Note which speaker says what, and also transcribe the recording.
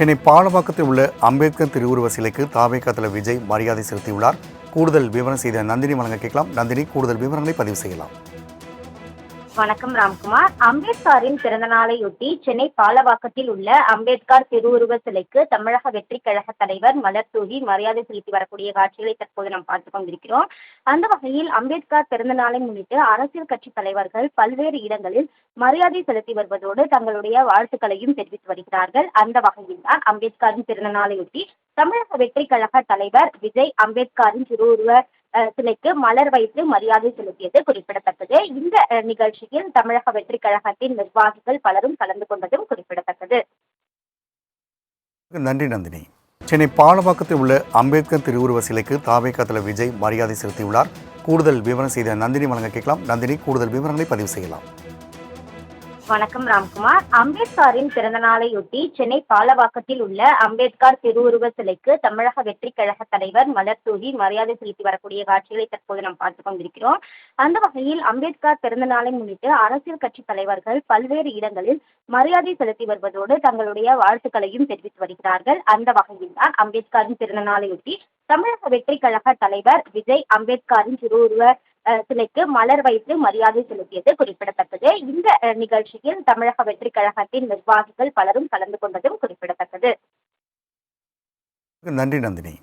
Speaker 1: சென்னை பாலவாக்கத்தில் உள்ள அம்பேத்கர் திருவுருவ சிலைக்கு தாவேகா தலைவர் விஜய் மரியாதை செலுத்தியுள்ளார். கூடுதல் விவரம் செய்த நந்தினி வழங்க கேட்கலாம். நந்தினி கூடுதல் விவரங்களை பதிவு செய்யலாம்.
Speaker 2: வணக்கம் ராம்குமார். அம்பேத்கரின் பிறந்த நாளையொட்டி சென்னை பாலவாக்கத்தில் உள்ள அம்பேத்கர் திருவுருவ சிலைக்கு தமிழக வெற்றி கழக தலைவர் மலர் தூவி மரியாதை செலுத்தி வரக்கூடிய காட்சிகளை தற்போது நாம் பார்த்துக் கொண்டிருக்கிறோம். அந்த வகையில் அம்பேத்கர் பிறந்த நாளை முன்னிட்டு அரசியல் கட்சி தலைவர்கள் பல்வேறு இடங்களில் மரியாதை செலுத்தி வருவதோடு தங்களுடைய வாழ்த்துக்களையும் தெரிவித்து வருகிறார்கள். அந்த வகையில் தான் அம்பேத்கரின் பிறந்த நாளையொட்டி தமிழக வெற்றி கழக தலைவர் விஜய் அம்பேத்கரின் திருவுருவ சிலைக்கு மலர் வைத்து மரியாதை செலுத்தியது குறிப்பிடத்தக்கது. இந்த நிகழ்ச்சியில் தமிழக வெற்றி கழகத்தின் நிர்வாகிகள் பலரும் கலந்து கொண்டதும் குறிப்பிடத்தக்கது.
Speaker 1: நன்றி நந்தினி. சென்னை பாலவாக்கத்தில் உள்ள அம்பேத்கர் திருவுருவ சிலைக்கு தாவேகா தலைவர் விஜய் மரியாதை செலுத்தியுள்ளார். கூடுதல் விவரம் செய்த நந்தினி வழங்க கேட்கலாம். நந்தினி கூடுதல் விவரங்களை பதிவு செய்யலாம்.
Speaker 2: வணக்கம் ராம்குமார். அம்பேத்கரின் பிறந்த நாளையொட்டி சென்னை பாலவாக்கத்தில் உள்ள அம்பேத்கர் திருவுருவ சிலைக்கு தமிழக வெற்றி கழக தலைவர் மலர் தூவி மரியாதை செலுத்தி வரக்கூடிய காட்சிகளை தற்போது நாம் பார்த்து கொண்டிருக்கிறோம். அந்த வகையில் அம்பேத்கர் பிறந்த நாளை முன்னிட்டு அரசியல் கட்சி தலைவர்கள் பல்வேறு இடங்களில் மரியாதை செலுத்தி வருவதோடு தங்களுடைய வாழ்த்துக்களையும் தெரிவித்து வருகிறார்கள். அந்த வகையில் தான் அம்பேத்கரின் பிறந்த நாளையொட்டி தமிழக வெற்றி கழக தலைவர் விஜய் அம்பேத்கரின் திருவுருவ சிலைக்கு மலர் வைத்து மரியாதை செலுத்தியது குறிப்பிடத்தக்கது. இந்த நிகழ்ச்சியில் தமிழக வெற்றி கழகத்தின் நிர்வாகிகள் பலரும் கலந்து கொண்டதும் குறிப்பிடத்தக்கது.
Speaker 1: நன்றி நந்தினி.